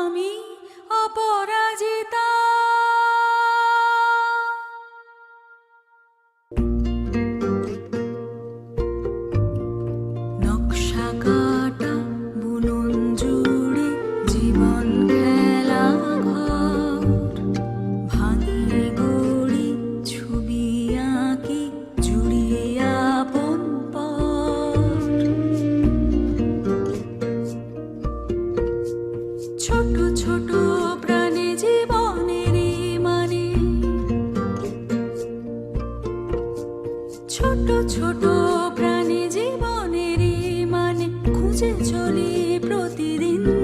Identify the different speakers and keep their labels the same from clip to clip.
Speaker 1: আমি অপরাজিতা চলি প্রতিদিন।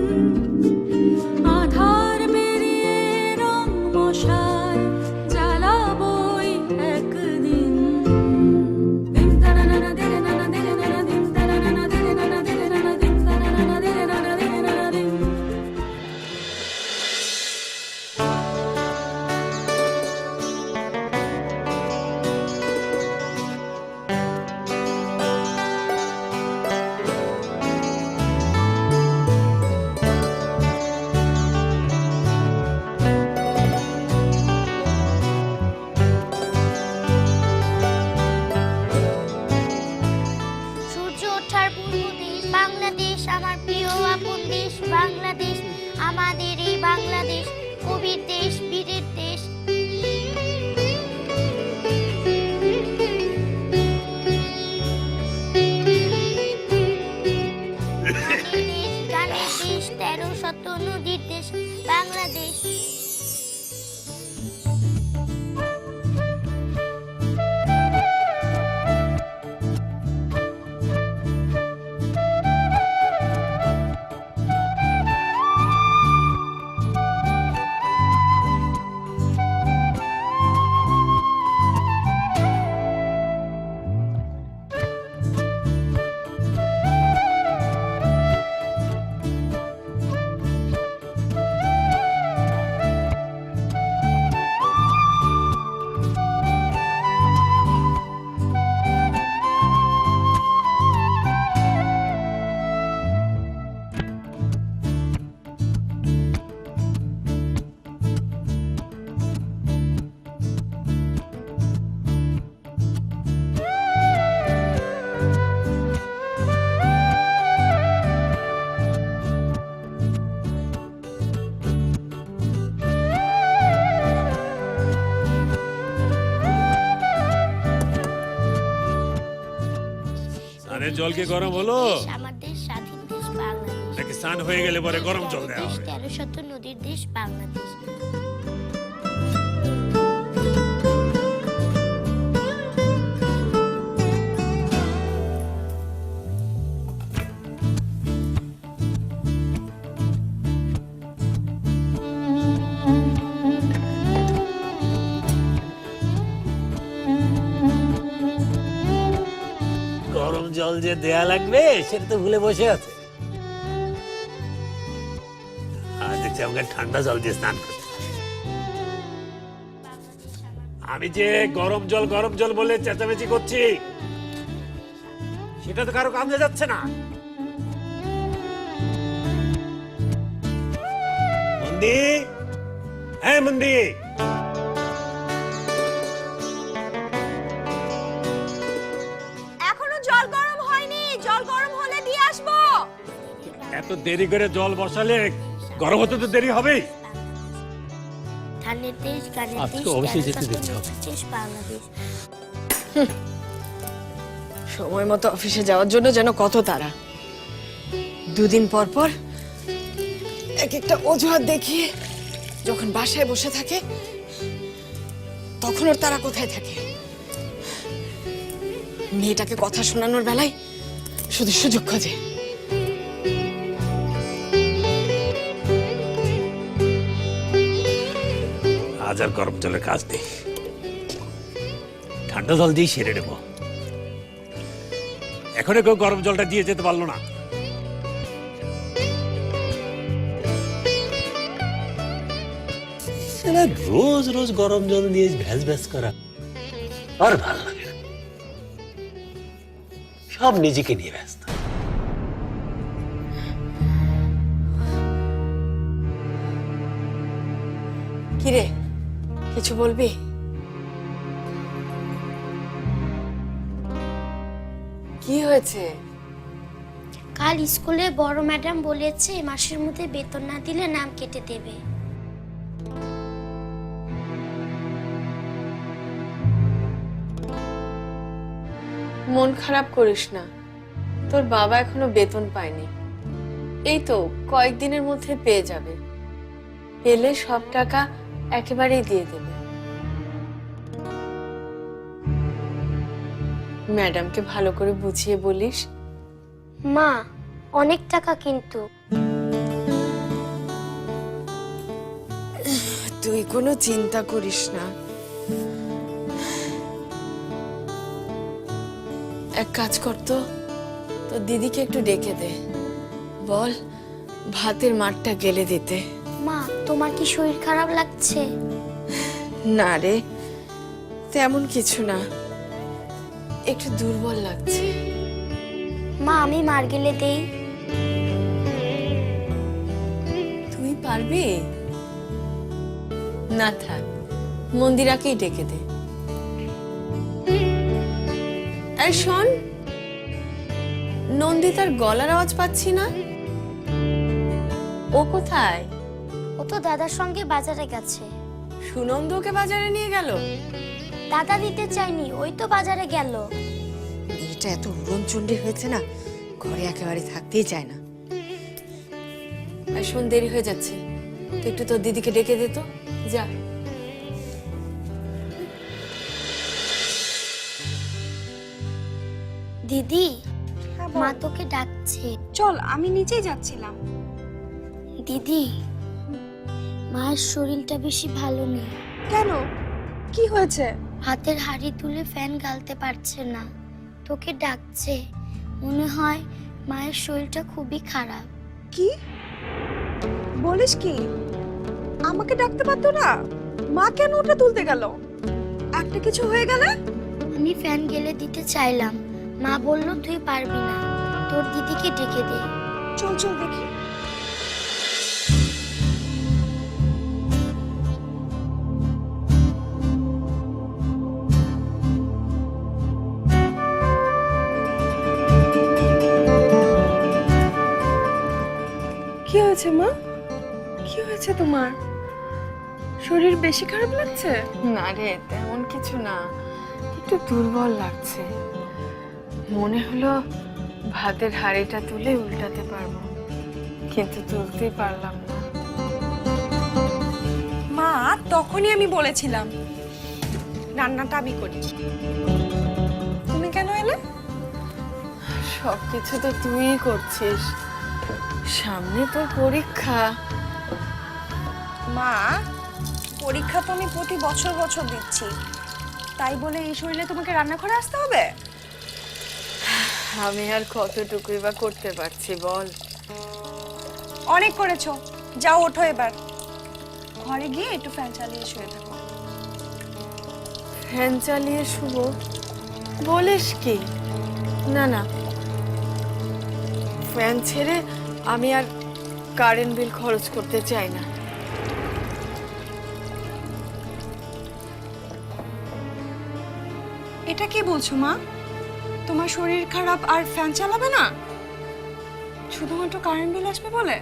Speaker 2: জল কি গরম হলো?
Speaker 3: আমাদের স্বাধীন দেশ বাংলাদেশ।
Speaker 2: পাকিস্তান হয়ে গেলে পরে গরম জল দেওয়া হবে?
Speaker 3: তেরো শত নদীর দেশ বাংলাদেশ।
Speaker 4: যে দেয়া লাগবে, সেটা তো ভুলে বসে আছে। আর দেখছি আমাকে ঠান্ডা জল দিয়ে স্নান করতে
Speaker 2: আমি যে গরম জল গরম জল বলে চেঁচামেচি করছি, সেটা তো কারও কামে যাচ্ছে না। মন্দি হ্যাঁ মন্দি এত দেরি করে জল বসালে গরম হতে তো দেরি হবেই।
Speaker 3: ধানের দেশ গানের
Speaker 4: আজকে অবশ্যই যেতে
Speaker 3: শত
Speaker 4: হবে।
Speaker 3: দেশ বাংলাদেশ।
Speaker 5: সময় মতো অফিসে যাওয়ার জন্য যেন কত তারা দুদিন পর পর এক একটা অজুহাত দেখিয়ে যখন বাসায় বসে থাকে তখন ওর তারা কোথায় থাকে? মেয়েটাকে কথা শোনানোর বেলায় শুধু সুযোগ খোঁজে।
Speaker 4: আজ আর গরম জলের কাজ নেই। ঠান্ডা জল দিয়ে সেরে নেব।
Speaker 2: এখনও কেউ গরম জলটা দিয়ে যেতে পারল না।
Speaker 4: রোজ রোজ গরম জল দিয়ে ভ্যাস ভ্যাস করা। আর ভালো লাগে সব নিজেকে নিয়ে
Speaker 5: কিছু বলবি? কি হয়েছে?
Speaker 3: কাল স্কুলে বড় ম্যাডাম বলেছে মাসের মধ্যে বেতন না দিলে নাম কেটে দেবে।
Speaker 5: মন খারাপ করিস না। তোর বাবা এখনও বেতন পায়নি। এই তো কয়েকদিনের মধ্যে পেয়ে যাবে। পেলে সব টাকা একেবারেই দিয়ে দেবে। ম্যাডামকে ভালো করে বুঝিয়ে বলিস?
Speaker 3: মা অনেক টাকা কিন্তু।
Speaker 5: তুই কোনো চিন্তা করিস না। এক কাজ কর তো তোর দিদিকে একটু ডেকে দে। বল ভাতের মাঠটা গেলে দিতে।
Speaker 3: মা তোমার কি শরীর খারাপ লাগছে?
Speaker 5: না রে তেমন কিছু না। একটু দুর্বল লাগছে।
Speaker 3: মা আমি মার গেলে দেই।
Speaker 5: তুই পারবি? না থাক মন্দিরাকেই ডেকে দে। আর শোন নন্দিতার গলার আওয়াজ পাচ্ছি না। ও কোথায়?
Speaker 3: ও তো দাদার সঙ্গে বাজারে গেছে।
Speaker 5: সুনন্দ ওকে বাজারে নিয়ে গেল?
Speaker 3: দাদা দিতে চাইনি ওই তো বাজারে গেল।
Speaker 5: মেয়েটা এত উড়নচণ্ডী হয়েছে না ঘরে একেবারে থাকতেই চায় না। আর শোন দেরি হয়ে যাচ্ছে। তুই একটু তোর দিদিকে ডেকে দে তো যা।
Speaker 3: দিদি মা তোকে ডাকছে।
Speaker 6: চল আমি নিচেই যাচ্ছিলাম।
Speaker 3: দিদি মায়ের শরীরটা বেশি ভালো নেই।
Speaker 6: কেন? কি হয়েছে?
Speaker 3: হাতের হাড়ি তুলে ফ্যান গালতে পারছে না। তোকে ডাকছে। মনে হয় মায়ের শরীরটা খুবই খারাপ।
Speaker 6: কি? বলিস কি? আমাকে ডাকতে পারতো না? মা কেন ওটা তুলতে গেল? একটা কিছু হয়ে গেলে?
Speaker 3: আমি ফ্যান গেলে দিতে চাইলাম। মা বলল তুই পারবি না। তোর দিদিকে ডেকে দে।
Speaker 6: চল চল দেখি। হয়েছে মা? কি হয়েছে তোমার? শরীর বেশি খারাপ লাগছে?
Speaker 5: না রে তেমন কিছু না। একটু দুর্বল লাগছে। মনে হলো ভাতের হাঁড়িটা তুলে উল্টাতে পারব কিন্তু তুলতেই পারলাম না।
Speaker 6: মা তখনই আমি বলেছিলাম রান্নাটা আমি করি। তুমি কেন এলে?
Speaker 5: সবকিছু তো তুই করছিস। সামনে তোর পরীক্ষা।
Speaker 6: মা পরীক্ষা তো আমি প্রতি বছর বছর দিচ্ছি। তাই বলে এই শরীরে তোমাকে রান্নাঘরে আসতে হবে?
Speaker 5: আমি আর কতটুকুই বা করতে পারছি বল।
Speaker 6: অনেক করেছ। যাও ওঠো এবার। ঘরে গিয়ে একটু ফ্যান চালিয়ে শুয়ে থাকো।
Speaker 5: ফ্যান চালিয়ে শুভ বলিস কি? না না। ফ্যান ছেড়ে আমি আর কারেন্ট বিল খরচ করতে চাই না।
Speaker 6: এটা কি বলছো, মা? তোমার শরীর খারাপ আর ফ্যান চালাবে না? শুধুমাত্র কারেন্ট বিল আসবে বলে?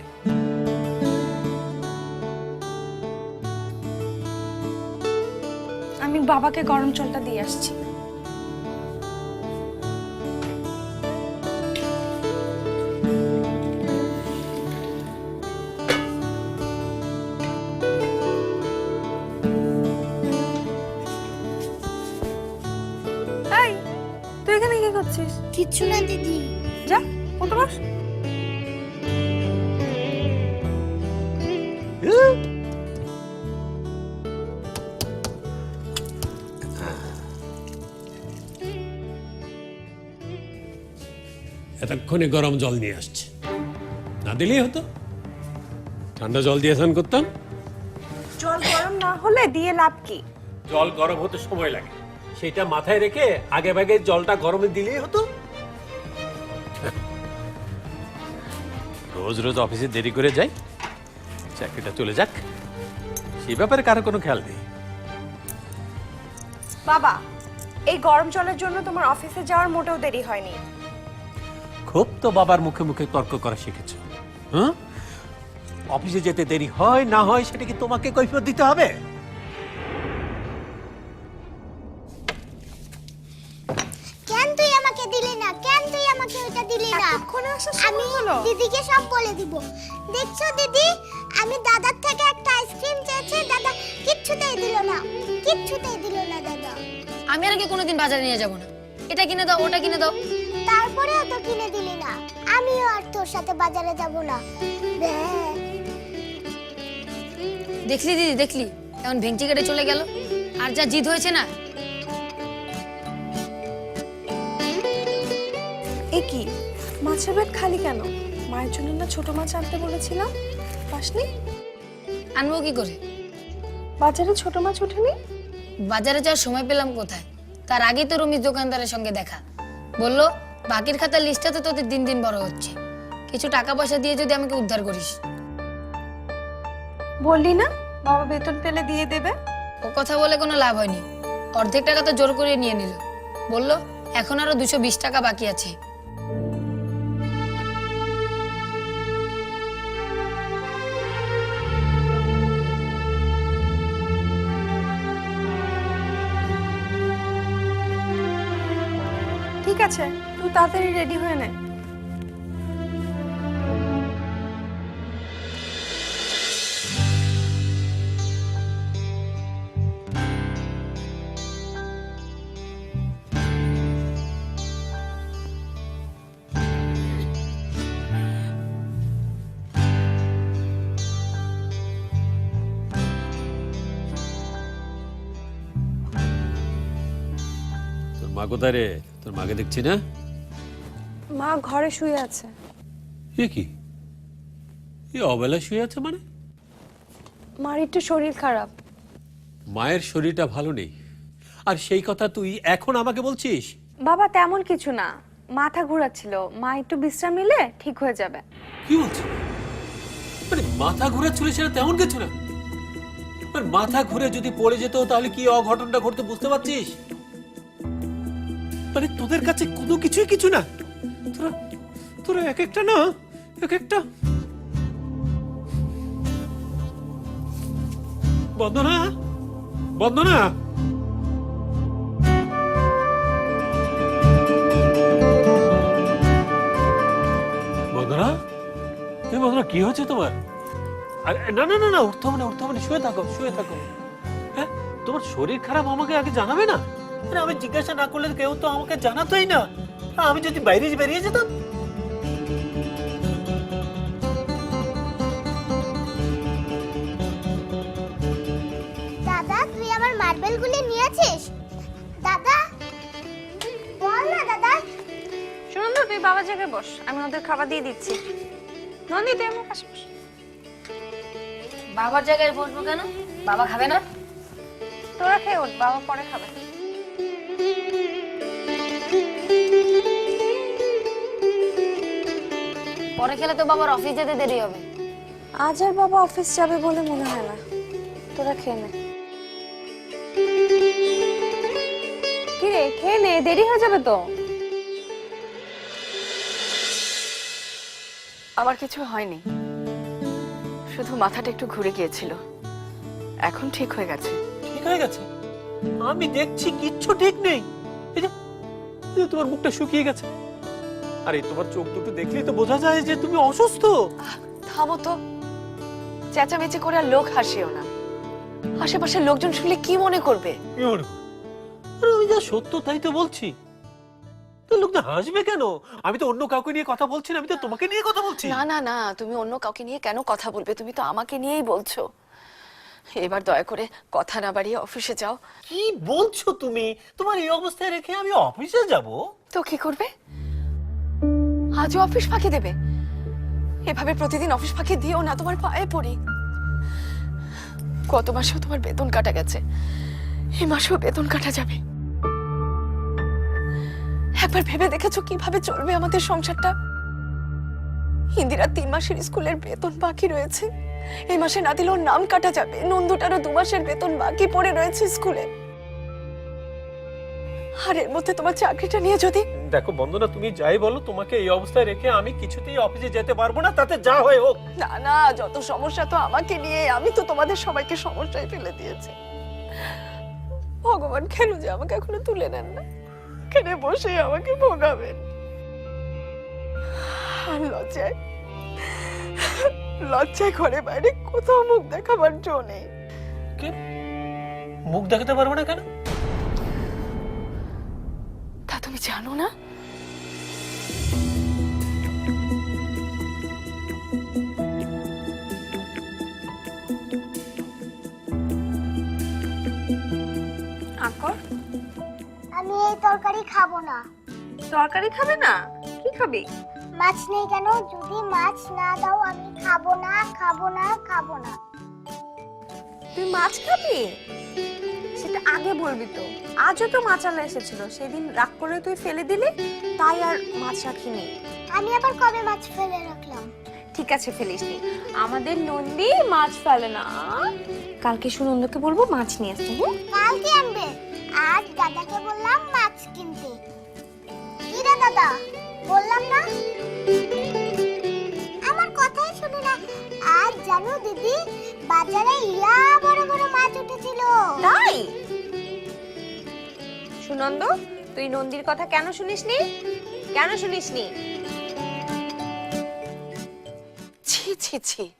Speaker 6: আমি বাবাকে গরম জলটা দিয়ে আসছি। তুই এখানে কি করছিস?
Speaker 3: কিচ্ছু না দিদি।
Speaker 6: যা বস
Speaker 2: এতক্ষণে গরম জল নিয়ে আসছে। না দিলেই হতো। ঠান্ডা জল দিয়ে স্নান করতাম।
Speaker 6: জল গরম না হলে দিয়ে লাভ কি?
Speaker 2: জল গরম হতে সময় লাগে। সেটা মাথায় রেখে আগে ভাগে জলটা গরমে দিলেই হতো। রোজ রোজ অফিসে দেরি করে যাই। চাকরিটা চলে যাক। সে ব্যাপারে কারও কোনো খেয়াল নেই।
Speaker 6: বাবা এই গরম জলের জন্য তোমার অফিসে যাওয়ার মোটেও দেরি হয়নি।
Speaker 2: খুব তো বাবার মুখে মুখে তর্ক করা শিখেছ। হ্যাঁ অফিসে যেতে দেরি হয় না হয় সেটা কি তোমাকে কৈফিয়ত দিতে হবে?
Speaker 6: হলো
Speaker 3: দিদিকে সব বলে দিব। দেখছ দিদি? আমি দাদার থেকে একটা আইসক্রিম চেয়েছি দাদা কিচ্ছুতেই দিল না কিচ্ছুতেই দিল না দাদা।
Speaker 7: আমি আর আগে কোনোদিন বাজারে নিয়ে যাব না। এটা কিনে দাও ওটা কিনে দাও।
Speaker 3: তারপরেও তো কিনে দিলি না। আমিও আর তোর সাথে বাজারে যাব না।
Speaker 7: দেখলি দিদি দেখলি? এখন ভেঙচি কেটে চলে গেল? আর যা জিদ হয়েছে না
Speaker 6: মাছের ব্যাগ খালি কেন? মায়ের জন্য না ছোট মাছ আনতে বলেছিলাম? পাসনি
Speaker 7: আনব কি করে?
Speaker 6: বাজারে ছোট মাছ ওঠেনি?
Speaker 7: বাজারে যাওয়ার সময় পেলাম কোথায়? তার আগেই তো রমিজ দোকানদারের সঙ্গে দেখা। বলল বাকির খাতার লিস্টটা তো তোদের দিন দিন বড় হচ্ছে। কিছু টাকা পয়সা দিয়ে যদি আমাকে উদ্ধার করিস।
Speaker 6: বললি না বাবা বেতন পেলে দিয়ে দেবে?
Speaker 7: ও কথা বলে কোনো লাভ হয়নি। অর্ধেক টাকা তো জোর করে নিয়ে নিল। বলল এখন আরও দুশো বিশ টাকা বাকি আছে।
Speaker 6: আছে তুই তাড়াতাড়ি রেডি হয়ে নে।
Speaker 2: মা রে? তোর মাকে দেখছি না?
Speaker 6: মা ঘরে শুয়ে আছে।
Speaker 2: এ কি? এ অবেলা শুয়ে আছে মানে?
Speaker 6: মার একটু শরীর খারাপ।
Speaker 2: মায়ের শরীরটা ভালো নেই। আর সেই কথা তুই এখন আমাকে বলছিস?
Speaker 6: বাবা তেমন কিছু না। মাথা ঘোরাচ্ছিল। মা একটু বিশ্রাম নিলে ঠিক হয়ে যাবে।
Speaker 2: কি বলছিস? মানে মাথা ঘুরে চলে সেটা তেমন কিছু না। মাথা ঘুরে যদি পড়ে যেত তাহলে কি অঘটনটা ঘটতে বুঝতে পারছিস? মানে তোদের কাছে কোনো কিছুই কিছু না। তোরা তোরা এক একটা না, এক একটা। বন্দনা বন্দনা। বন্দনা কি হচ্ছে তোমার? না না না না, উঠতে হবে না, উঠতে হবে না, শুয়ে থাকো শুয়ে থাকো। হ্যাঁ তোমার শরীর খারাপ আমাকে আগে জানাবে না? আরে আমি জিজ্ঞাসা না করলে কেউ তো আমাকে জানাতোই না। আমি যদি বাইরে বেরিয়ে যেতাম।
Speaker 3: দাদা তুই আমার মার্বেলগুলি নিয়েছিস? দাদা বল না দাদা।
Speaker 6: সুনন্দ তুই বাবা জায়গায় বস আমি ওদের খাবার দিয়ে দিচ্ছি। নন্দি তুই আমার পাশে বস।
Speaker 7: বাবার জায়গায় বসবো কেন? বাবা খাবে না?
Speaker 6: তোরা খেয়ে ওঠ বাবা পরে খাবে।
Speaker 7: পরে খেলে তো বাবার অফিস যেতে দেরি হবে।
Speaker 6: আজ আর বাবা অফিস যাবে বলে মনে হয় না। তোরা খেয়ে নে। কিরে খেয়ে নে দেরি হয়ে যাবে তো।
Speaker 5: আমার কিছু হয়নি। শুধু মাথাটা একটু ঘুরে গিয়েছিল। এখন ঠিক হয়ে গেছে।
Speaker 2: ঠিক হয়ে গেছে? আমি দেখছি কিচ্ছু ঠিক নেই। এই যে তোমার মুখটা শুকিয়ে গেছে। আরে তোমার চোখ দুটো দেখলেই তো বোঝা যায় যে তুমি অসুস্থ।
Speaker 5: থামো তো। চেঁচামেচি করে আর লোক হাসিও না। আশেপাশের লোকজন শুনলে কি মনে করবে?
Speaker 2: কি মনে করো? আরে আমি যা সত্য তাই তো বলছি। তো লোকটা হাসবে কেন? আমি তো অন্য কাউকে নিয়ে কথা বলছি না আমি তো তোমাকে নিয়ে কথা বলছি।
Speaker 5: না না না তুমি অন্য কাউকে নিয়ে কেন কথা বলবে? তুমি তো আমাকে নিয়েই বলছো। এবার দয়া করে কথা না বাড়িয়ে অফিসে যাও।
Speaker 2: কি বলছো তুমি? তোমার এই অবস্থায় রেখে আমি অফিসে যাব?
Speaker 5: তো কি করবে? আজও অফিস ফাঁকি দেবে। এভাবে প্রতিদিন অফিস ফাঁকি দিও না তোমার পায়ে পড়ি। গত মাসেও তোমার বেতন কাটা গেছে। এই মাসেও বেতন কাটা যাবে। একবার ভেবে দেখেছ কীভাবে চলবে আমাদের সংসারটা? ইন্দিরা তিন মাসের স্কুলের বেতন বাকি রয়েছে। এই মাসে না দিলে নাম কাটা যাবে। নন্দুটারও দু মাসের বেতন বাকি পড়ে রয়েছে স্কুলে। আর এর মধ্যে তোমার চাকরিটা নিয়ে যদি
Speaker 2: দেখো বন্দনা তুমি যাই বলো তোমাকে এই অবস্থায় রেখে আমি কিছুতেই অফিসে যেতে পারব না তাতে যা হয় হোক।
Speaker 5: না না যত সমস্যা তো আমাকে নিয়ে আমি তো তোমাদের সবাইকে সমস্যায় ফেলে দিয়েছি। ভগবান কেন যে আমাকে এখনও তুলে নেন না? কেন বসে আমাকে ভোগাবেন? আর লজ্জায় লজ্জায় ঘরে বাইরে কোথাও মুখ দেখাবার জো নেই।
Speaker 2: কি? মুখ দেখাতে পারব না কেন?
Speaker 5: তা তুমি জানো না?
Speaker 6: আকর
Speaker 3: আমি এই তরকারি খাব না।
Speaker 6: তরকারি খাবে না? কি খাবি?
Speaker 3: মাছ নেই কেন? যদি মাছ না দাও আমি খাব না খাব না খাব না।
Speaker 6: তুই মাছ খাবি? সেটা আগে বলবি তো। আজও তো মাছালা এসেছিল। সেদিন রাগ করে তুই ফেলে দিলি তাই আর মাছ রাখিনি।
Speaker 3: আমি আবার কবে মাছ ফেলে রাখলাম?
Speaker 6: ঠিক আছে ফেলিসনি আমাদের নন্দী মাছ ফেলে না। কালকে সুনন্দকে বলব মাছ নিয়ে আসতে হুম
Speaker 3: কালকে আনবে। আজ দাদাকে বললাম মাছ কিনতে। কি দাদা? বললাম না?
Speaker 6: সুনন্দ তুই নন্দীর কথা কেন শুনিসনি? কেন শুনিসনি?
Speaker 5: ছি ছি ছি।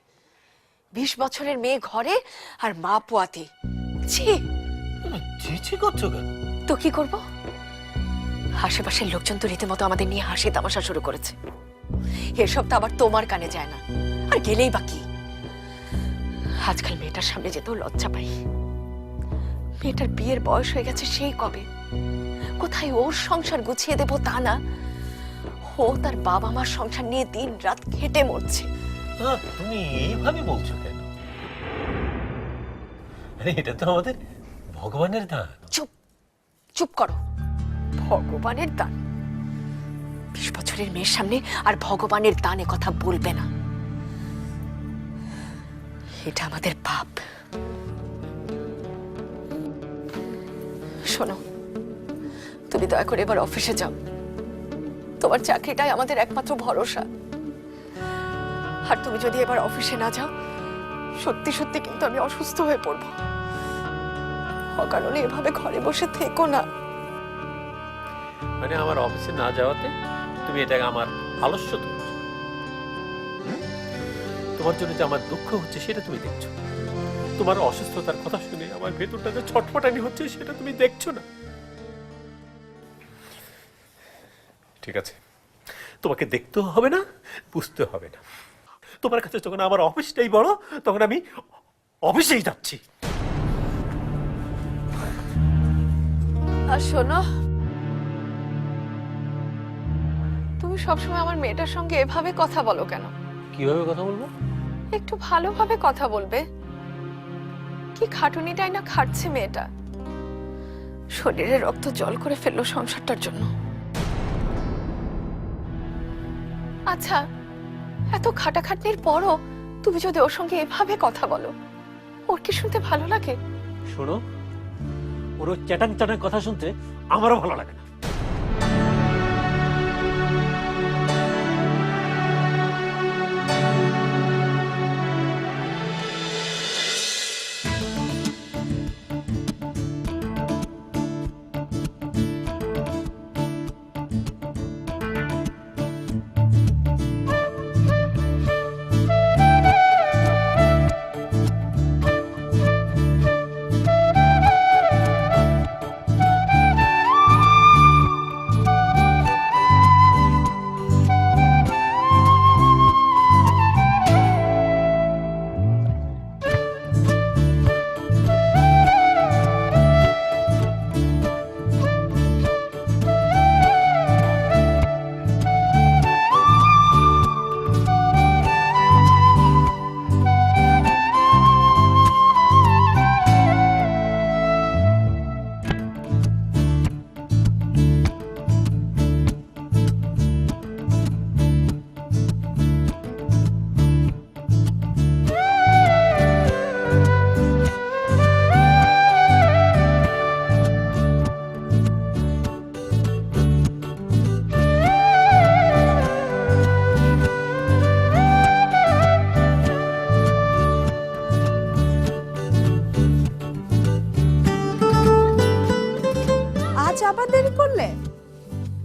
Speaker 5: বিশ বছরের মেয়ে ঘরে আর মা পোয়াতে। ছি।
Speaker 2: তুমি ছিছি করছ কেন?
Speaker 5: তো কি করব? আশেপাশের লোকজন তো রীতিমতো আমাদের নিয়ে হাসি তামাশা শুরু করেছে। এসব তো আবার তোমার কানে যায় না। আর গেলেই বা কি? আজকাল মেয়েটার সামনে যেতেও লজ্জা পাই। মেয়েটার বিয়ের বয়স হয়ে গেছে সেই কবে? কোথায় ওর সংসার গুছিয়ে দেবো তা না? ও তার বাবা মার সংসার নিয়ে দিন রাত খেটে মরছে।
Speaker 2: তুমি এইভাবে বলছো কেন? আরে এটা তো আমাদের ভগবানের দান।
Speaker 5: চুপ চুপ করো। ভগবানের দান। বিশ বছরের মেয়ের সামনে আর ভগবানের দানে কথা বলবে না। এটা আমাদের পাপ। শোনো তুমি দয়া করে এবার অফিসে যাও। তোমার চাকরিটাই আমাদের একমাত্র ভরসা। আর তুমি যদি এবার অফিসে না যাও, সত্যি সত্যি কিন্তু আমি অসুস্থ হয়ে পড়ব। অকারণে এভাবে ঘরে বসে থেকো না।
Speaker 2: মানে আমার অফিসে না যাওয়াতে তুমি এটাকে আমার আলস্য ধরছো। তোমার জন্য যে আমার দুঃখ হচ্ছে সেটা তুমি দেখছ। তোমার অসুস্থতার কথা শুনে আমার ভেতরটা যে ছটফটানি হচ্ছে সেটা তুমি দেখছ না। ঠিক আছে। তোমাকে দেখতেও হবে না বুঝতে হবে না। তোমার কাছে যখন আমার অফিসটাই বড় তখন আমি অফিসেই যাচ্ছি।
Speaker 5: আর শোনো তুমি সবসময় আমার মেয়েটার সঙ্গে এভাবে কথা বলো কেন?
Speaker 2: কীভাবে কথা বলব?
Speaker 5: একটু ভালোভাবে কথা বলবে। কি খাটুনিটাই না খাটছে মেয়েটা। শরীরে রক্ত জল করে ফেলল সংসারটার জন্য। আচ্ছা এত খাটাখাটনির পরও তুমি যদি ওর সঙ্গে এভাবে কথা বলো, ওর কি শুনতে ভালো লাগে?
Speaker 2: শোনো, ওর চ্যাটাং চ্যাটাং কথা শুনতে আমারও ভালো লাগে না।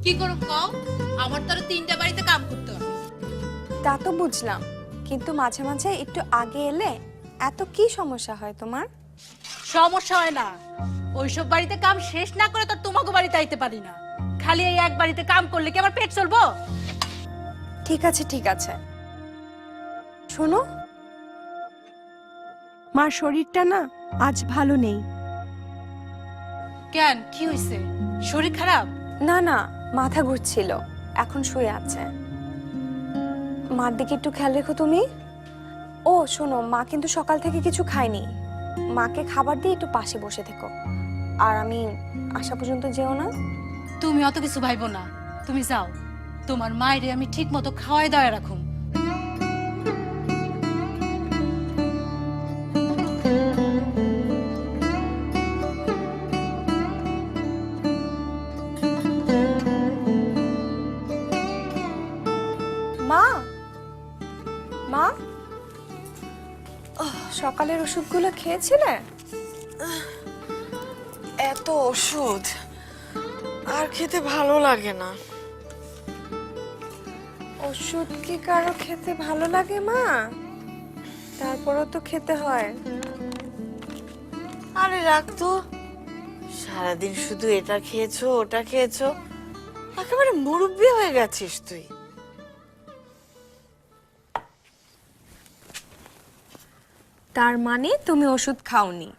Speaker 2: কি করুম কও?
Speaker 6: আমার তো আরও তিনটা বাড়িতে কাম করতে হবে। তা তো বুঝলাম কিন্তু মাঝে মাঝে একটু আগে এলে এত কি সমস্যা হয় তোমার?
Speaker 1: সমস্যা হয় না। ওইসব বাড়িতে কাম শেষ না করে তো তোমাকে বাড়িতে আইতে পারি না। খালি এই এক বাড়িতে কাম করলে কি আমার পেট চলবো?
Speaker 6: ঠিক আছে ঠিক আছে। শোনো মার শরীরটা না আজ ভালো নেই।
Speaker 1: কেন? কি হয়েছে শরীর খারাপ?
Speaker 6: না না মাথা ঘুরছিল, এখন শুয়ে আছে। মার দিকে একটু খেয়াল রেখো তুমি। ও, শোনো, মা কিন্তু সকাল থেকে কিছু খায়নি। মাকে খাবার দিয়ে একটু পাশে বসে থেকো। আর আমি আসা পর্যন্ত যেও না।
Speaker 1: তুমি অত কিছু ভাইবো না। তুমি যাও। তোমার মায়ের আমি ঠিক মতো খাওয়াই দয়া রাখুম।
Speaker 6: ওষুধগুলো খেয়েছিলে?
Speaker 5: এত ওষুধ আর খেতে ভালো লাগে না।
Speaker 6: ওষুধ কি কারও খেতে ভালো লাগে মা? তারপরও তো খেতে হয়।
Speaker 5: আরে রাখ তো। সারাদিন শুধু এটা খেয়েছো ওটা খেয়েছো। একেবারে মুরব্বি হয়ে গেছিস তুই।
Speaker 6: তার মানে তুমি ওষুধ খাওনি।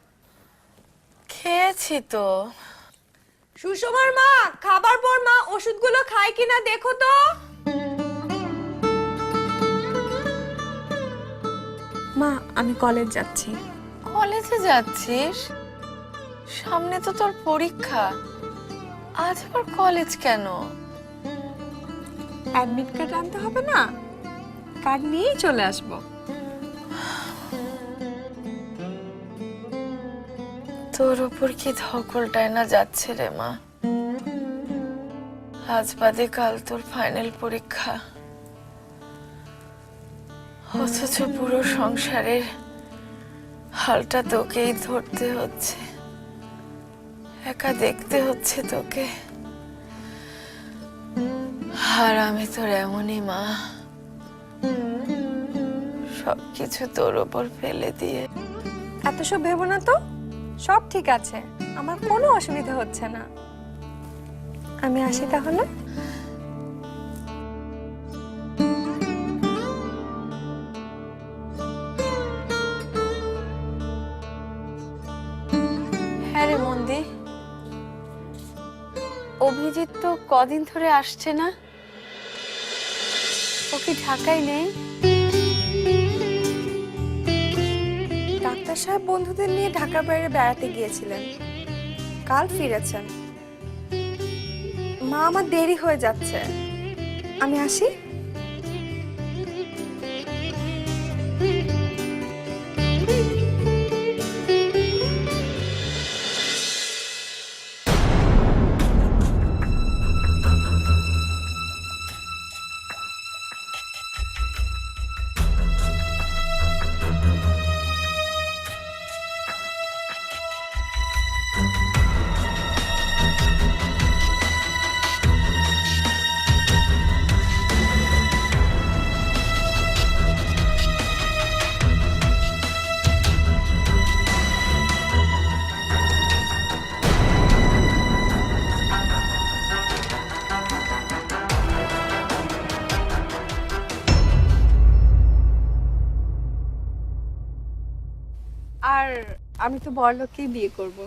Speaker 5: খেয়েছি তো।
Speaker 6: সুষমার মা খাবার পর মা ওষুধগুলো খায় কিনা দেখো তো। মা আমি কলেজ যাচ্ছি।
Speaker 5: কলেজে যাচ্ছিস? সামনে তো তোর পরীক্ষা। আজ আবার কলেজ কেন?
Speaker 6: অ্যাডমিট কার্ড আনতে হবে না? কার্ড নিয়েই চলে আসব।
Speaker 5: তোর উপর কি ধকলটায় না যাচ্ছে রে মা? আজ বাদে কাল তোর ফাইনাল পরীক্ষা। অথচ পুরো সংসারের হালটা তোকেই ধরতে হচ্ছে। একা দেখতে হচ্ছে তোকে। আর আমি তোর এমনই মা। সবকিছু তোর ওপর ফেলে দিয়ে।
Speaker 6: এত সব ভেবো না তো? সব ঠিক আছে। আমার কোনো অসুবিধা হচ্ছে না। আমি আসি তাহলে।
Speaker 5: হ্যাঁ রে মন্দি। অভিজিৎ তো কদিন ধরে আসছে না। ও কি ঢাকায় নেই?
Speaker 6: ডাক্তার সাহেব বন্ধুদের নিয়ে ঢাকার বাইরে বেড়াতে গিয়েছিলেন। কাল ফিরেছেন। মা আমার দেরি হয়ে যাচ্ছে। আমি আসি? আমি তো বড়লোককেই বিয়ে করব।